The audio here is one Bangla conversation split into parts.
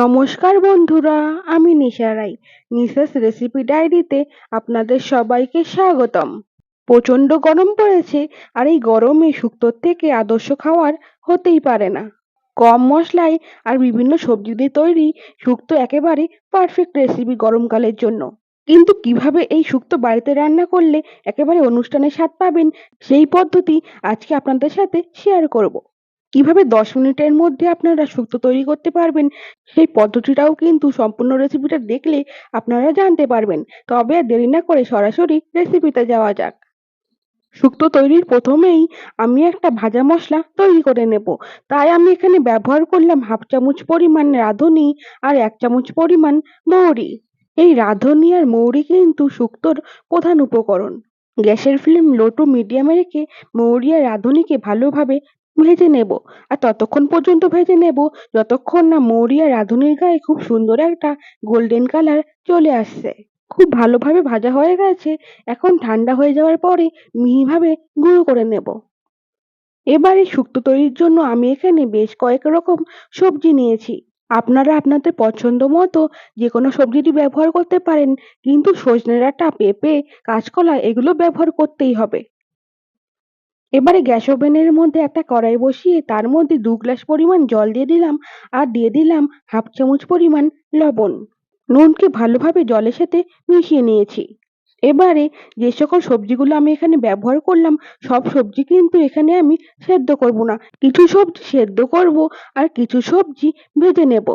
নমস্কার বন্ধুরা, আমি নিশা রাই নিশাস রেসিপি ডায়েরিতে আপনাদের সবাইকে স্বাগতম। প্রচণ্ড গরম পড়েছে আর এই গরমে শুক্তোর থেকে আদর্শ খাওয়ার হতেই পারে না। কম মশলায় আর বিভিন্ন সবজি দিয়ে তৈরি শুক্তো একেবারে পারফেক্ট রেসিপি গরমকালের জন্য। কিন্তু কীভাবে এই শুক্তো বাড়িতে রান্না করলে একেবারে অনুষ্ঠানের স্বাদ পাবেন সেই পদ্ধতি আজকে আপনাদের সাথে শেয়ার করব। কীভাবে দশ মিনিটের মধ্যে আপনারা শুক্তো তৈরি করতে পারবেন, সেই পদ্ধতিটাও কিন্তু সম্পূর্ণ রেসিপিটা দেখলে আপনারা জানতে পারবেন। তবে দেরি না করে সরাসরি রেসিপিতে যাওয়া যাক। শুক্তো তৈরির প্রথমেই আমি একটা ভাজা মশলা তৈরি করে নেব। তাই আমি এখানে ব্যবহার করলাম হাফ চামচ পরিমাণ রাঁধুনি আর এক চামচ পরিমাণ মৌরি। এই রাঁধুনি আর মৌরি কিন্তু শুক্তোর প্রধান উপকরণ। গ্যাসের ফ্লেম লো টু মিডিয়ামে রেখে মৌরি আর রাঁধুনিকে ভালোভাবে ভেজে নেব। আর ততক্ষণ পর্যন্ত ভেজে নেব যতক্ষণ না মৌরি আর রাঁধুনির গায়ে খুব সুন্দর একটা গোল্ডেন কালার চলে আসছে। খুব ভালোভাবে ভাজা হয়ে গেছে। এখন ঠান্ডা হয়ে যাওয়ার পরে মিহিভাবে গুঁড়ো করে নেব। এবারে শুক্তো তৈরির জন্য আমি এখানে বেশ কয়েক রকম সবজি নিয়েছি। আপনারা আপনাদের পছন্দ মতো যে কোনো সবজিটি ব্যবহার করতে পারেন, কিন্তু সজনে ডাঁটা, পেঁপে, কাঁচকলা এগুলো ব্যবহার করতেই হবে। এবারে গ্যাস ওভেনের মধ্যে একটা কড়াই বসিয়ে তার মধ্যে দু গ্লাস পরিমাণ জল দিয়ে দিলাম আর দিয়ে দিলাম হাফ চামচ পরিমাণ লবণ। নুনকে ভালোভাবে জলের সাথে মিশিয়ে নিয়েছি। এবারে যে সকল সবজিগুলো আমি এখানে ব্যবহার করলাম, সব সবজি কিন্তু এখানে আমি সেদ্ধ করব না। কিছু সবজি সেদ্ধ করব আর কিছু সবজি ভেজে নেব।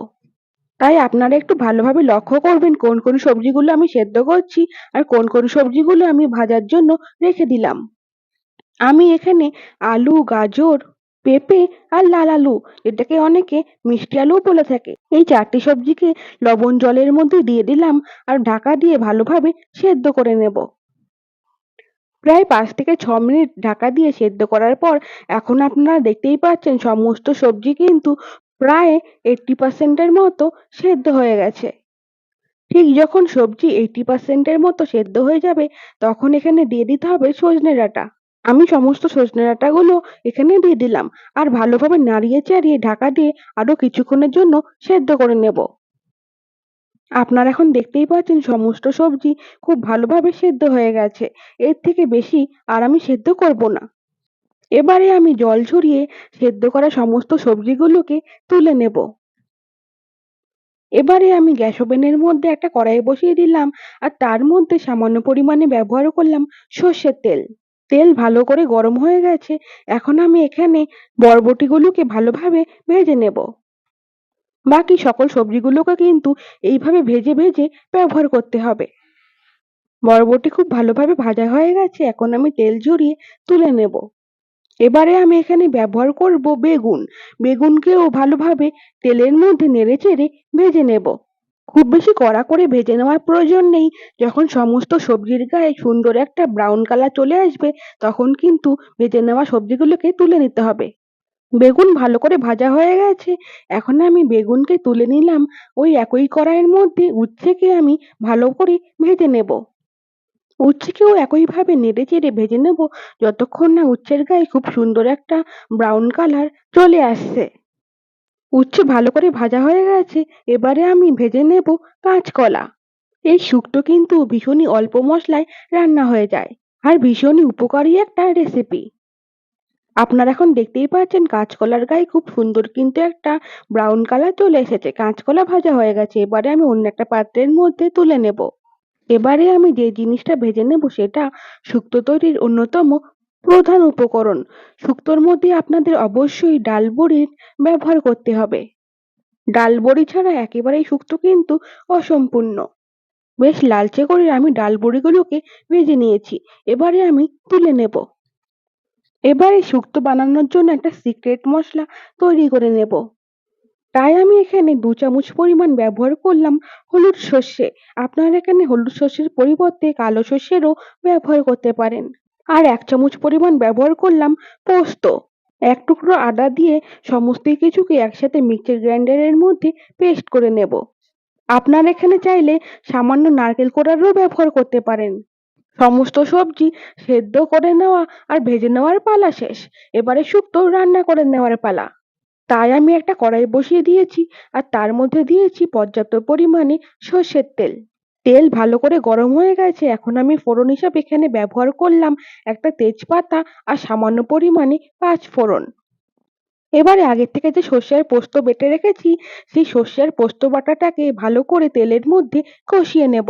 তাই আপনারা একটু ভালোভাবে লক্ষ্য করবেন কোন কোন সবজিগুলো আমি সেদ্ধ করছি আর কোন কোন সবজিগুলো আমি ভাজার জন্য রেখে দিলাম। আমি এখানে আলু, গাজর, পেঁপে আর লাল আলু, এটাকে অনেকে মিষ্টি আলুও বলে থাকে। এই চারটি সবজিকে লবণ জলের মধ্যে দিয়ে দিলাম আর ঢাকা দিয়ে ভালোভাবে সেদ্ধ করে নেব। প্রায় পাঁচ থেকে ছ মিনিট ঢাকা দিয়ে সেদ্ধ করার পর এখন আপনারা দেখতেই পাচ্ছেন সমস্ত সবজি কিন্তু প্রায় এইটটি পার্সেন্টের মতো সেদ্ধ হয়ে গেছে। ঠিক যখন সবজি এইটটি পার্সেন্টের মতো সেদ্ধ হয়ে যাবে, তখন এখানে দিয়ে দিতে হবে সজনে ডাঁটা। আমি সমস্ত সজনে ডাঁটাগুলো এখানে দিয়ে দিলাম। আর ভালোভাবে নাড়িয়ে চাড়িয়ে ঢাকা দিয়ে আরও কিছুক্ষণের জন্য সেদ্ধ করে নেব। আপনারা এখন দেখতেই পাচ্ছেন সমস্ত সবজি খুব ভালোভাবে সেদ্ধ হয়ে গেছে। এর থেকে বেশি আর আমি সেদ্ধ করব না। এবারে আমি জল ঝরিয়ে সেদ্ধ করা সমস্ত সবজিগুলোকে তুলে নেব। এবারে আমি গ্যাস ওভেনের মধ্যে একটা কড়াই বসিয়ে দিলাম। আর তার মধ্যে সামান্য পরিমাণে ব্যবহার করলাম সর্ষের তেল। তেল ভালো করে গরম হয়ে গেছে, এখন আমি এখানে বরবটিগুলোকে ভালোভাবে ভেজে নেব। বাকি সকল সবজিগুলোকে কিন্তু এইভাবে ভেজে ভেজে ব্যবহার করতে হবে। বরবটি খুব ভালোভাবে ভাজা হয়ে গেছে, এখন আমি তেল ঝরিয়ে তুলে নেব। এবারে আমি এখানে ব্যবহার করব বেগুন। বেগুনকেও ভালোভাবে তেলের মধ্যে নেড়ে চেড়ে ভেজে নেব। খুব বেশি কড়া করে ভেজে নেওয়ার প্রয়োজন নেই। যখন সমস্ত সবজির গায়ে সুন্দর একটা ব্রাউন কালার চলে আসবে, তখন কিন্তু ভেজে নেওয়া সবজিগুলোকে তুলে নিতে হবে। বেগুন ভালো করে ভাজা হয়ে গেছে। এখন আমি বেগুনকে তুলে নিলাম। ওই একই কড়াইয়ের মধ্যে উচ্ছেকে আমি ভালো করে ভেজে নেব। উচ্ছেকেও একইভাবে নেড়ে চেড়ে ভেজে নেব। যতক্ষণ না উচ্ছের গায়ে খুব সুন্দর একটা ব্রাউন কালার চলে আসছে। উচ্ছে ভালো করে ভাজা হয়ে গেছে, এবারে আমি ভেজে নেব কাঁচকলা। এই শুক্তো কিন্তু ভীষণই অল্প মশলায় রান্না হয়ে যায়, আর ভীষণই উপকারী একটা রেসিপি আপনারা এখন দেখতেই পাচ্ছেন কাঁচকলার গায়ে খুব সুন্দর কিন্তু একটা ব্রাউন কালার চলে এসেছে। কাঁচকলা ভাজা হয়ে গেছে, এবারে আমি অন্য একটা পাত্রের মধ্যে তুলে নেব। এবারে আমি যে জিনিসটা ভেজে নেব সেটা শুক্তো তৈরির অন্যতম প্রধান উপকরণ। শুক্তোর মধ্যে আপনাদের অবশ্যই ডাল বড়ির ব্যবহার করতে হবে। ডাল বড়ি ছাড়া একেবারেই শুক্তো কিন্তু অসম্পূর্ণ। বেশ লালচে করে আমি ডাল বড়িগুলোকে ভেজে নিয়েছি। এবারে আমি তুলে নেব। এবারে শুক্তো বানানোর জন্য একটা সিক্রেট মশলা তৈরি করে নেব। তাই আমি এখানে দু চামচ পরিমাণ ব্যবহার করলাম হলুদ সর্ষে। আপনারা এখানে হলুদ সর্ষের পরিবর্তে কালো সর্ষেরও ব্যবহার করতে পারেন। আর এক চামচ পরিমাণ ব্যবহার করলাম পোস্ত। এক টুকরো আদা দিয়ে সমস্ত কিছুকে একসাথে মিক্সচার গ্রাইন্ডারের মধ্যে পেস্ট করে নেব। আপনার এখানে চাইলে সামান্য নারকেল কোড়ারও ব্যবহার করতে পারেন। সমস্ত সবজি সেদ্ধ করে নেওয়া আর ভেজে নেওয়ার পালা শেষ। এবারে শুক্তো রান্না করে নেওয়ার পালা। তাই আমি একটা কড়াই বসিয়ে দিয়েছি আর তার মধ্যে দিয়েছি পর্যাপ্ত পরিমাণে সর্ষের তেল। তেল ভালো করে গরম হয়ে গেছে, এখন আমি ফোড়ন হিসাবে এখানে ব্যবহার করলাম একটা তেজপাতা আর সামান্য পরিমাণে পাঁচ ফোড়ন। এবারে আগের থেকে যে সর্ষের পোস্ত বেটে রেখেছি, সেই সর্ষের পোস্ত বাটাটাকে ভালো করে তেলের মধ্যে কষিয়ে নেব।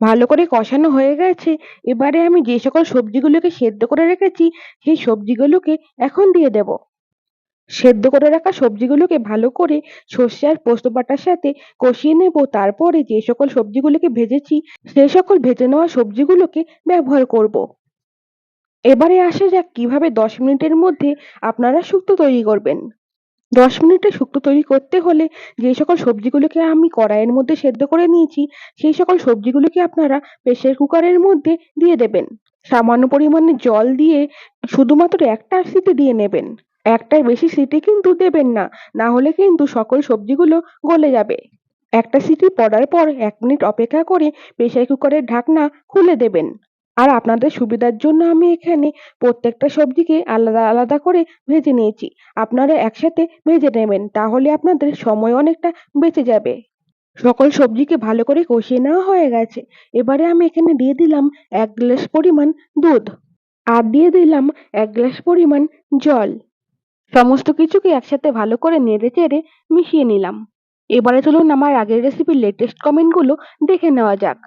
ভালো করে কষানো হয়ে গেছে, এবারে আমি যে সকল সবজিগুলোকে সেদ্ধ করে রেখেছি, সেই সবজিগুলোকে এখন দিয়ে দেব। সেদ্ধ করে রাখা সবজিগুলোকে ভালো করে সর্ষে আর পোস্ত বাটার সাথে কষিয়ে নেব। তারপরে যে সকল সবজিগুলোকে ভেজেছি সেই সকল ভেজে নেওয়া সবজিগুলোকে ব্যবহার করব। এবারে আসা যাক কীভাবে দশ মিনিটের মধ্যে আপনারা শুক্তো তৈরি করবেন। দশ মিনিটে শুক্তো তৈরি করতে হলে যে সকল সবজিগুলোকে আমি কড়াইয়ের মধ্যে সেদ্ধ করে নিয়েছি, সেই সকল সবজিগুলোকে আপনারা প্রেসার কুকারের মধ্যে দিয়ে দেবেন। সামান্য পরিমাণে জল দিয়ে শুধুমাত্র একটা সিটি দিয়ে নেবেন। একটার বেশি সিটি কিন্তু দেবেন না। না হলে কিন্তু সকল সবজিগুলো গলে যাবে। একটা সিটি পড়ার পর এক মিনিট অপেক্ষা করে প্রেসার কুকারের ঢাকনা খুলে দেবেন। আর আপনাদের সুবিধার জন্য আমি এখানে প্রত্যেকটা সবজিকে আলাদা আলাদা করে ভেজে নিয়েছি। আপনারা একসাথে ভেজে নেবেন, তাহলে আপনাদের সময় অনেকটা বেঁচে যাবে। সকল সবজিকে ভালো করে কষিয়ে নেওয়া হয়ে গেছে। এবারে আমি এখানে দিয়ে দিলাম এক গ্লাস পরিমাণ দুধ। আর দিয়ে দিলাম এক গ্লাস পরিমাণ জল। সমস্ত কিছুকে একসাথে ভালো করে নেড়ে চেড়ে মিশিয়ে নিলাম। এবারে চলুন আমার আগের রেসিপির লেটেস্ট কমেন্টগুলো দেখে নেওয়া যাক।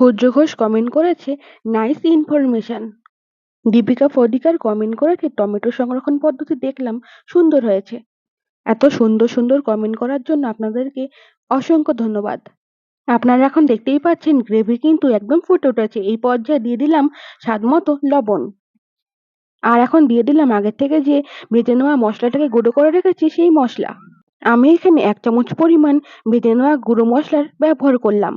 সূর্য ঘোষ কমেন্ট করেছে nice information Deepika Phadikar comment করেছে টমেটো সংরক্ষণ পদ্ধতি দেখলাম, সুন্দর হয়েছে। এত সুন্দর সুন্দর কমেন্ট করার জন্য আপনাদেরকে অসংখ্য ধন্যবাদ। আপনারা এখন দেখতেই পাচ্ছেন গ্রেভি কিন্তু একদম ফুটে উঠেছে। এই পর্যায়ে দিয়ে দিলাম স্বাদ মতো লবণ। আর এখন দিয়ে দিলাম আগের থেকে যে ভেজে নেওয়া মশলাটাকে গুঁড়ো করে রেখেছি সেই মশলা। আমি এখানে এক চামচ পরিমাণ ভেজে নেওয়া গুঁড়ো মশলার ব্যবহার করলাম।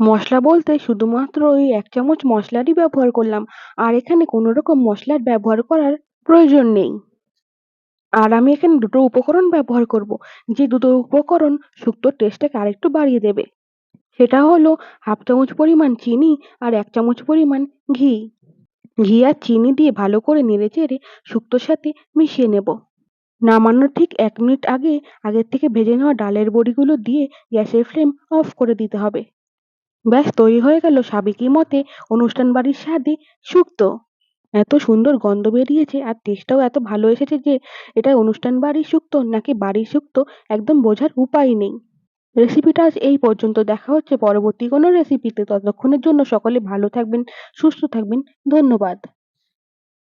মশলা বলতে শুধুমাত্র ওই এক চামচ মশলারই ব্যবহার করলাম, আর এখানে কোনো রকম মশলার ব্যবহার করার প্রয়োজন নেই। আর আমি এখানে দুটো উপকরণ ব্যবহার করব, যে দুটো উপকরণ শুক্তোর টেস্টটাকে আরেকটু বাড়িয়ে দেবে। সেটা হলো হাফ চামচ পরিমাণ চিনি আর এক চামচ পরিমাণ ঘি। ঘি আর চিনি দিয়ে ভালো করে নেড়ে চেড়ে শুক্তোর সাথে মিশিয়ে নেব। নামানোর ঠিক এক মিনিট আগে, আগের থেকে ভেজে নেওয়া ডালের বড়িগুলো দিয়ে গ্যাসের ফ্লেম অফ করে দিতে হবে। ব্যাস, তৈরি হয়ে গেল সাবেকি মতে অনুষ্ঠান বাড়ির স্বাদে শুক্তো এত সুন্দর গন্ধ বেরিয়েছে আর টেস্টটাও এত ভালো এসেছে যে, এটা অনুষ্ঠান বাড়ির শুক্তো নাকি বাড়ির শুক্তো একদম বোঝার উপায় নেই। রেসিপিটা আজ এই পর্যন্ত। দেখা হচ্ছে পরবর্তী কোনো রেসিপিতে ততক্ষণের জন্য সকলে ভালো থাকবেন, সুস্থ থাকবেন। ধন্যবাদ।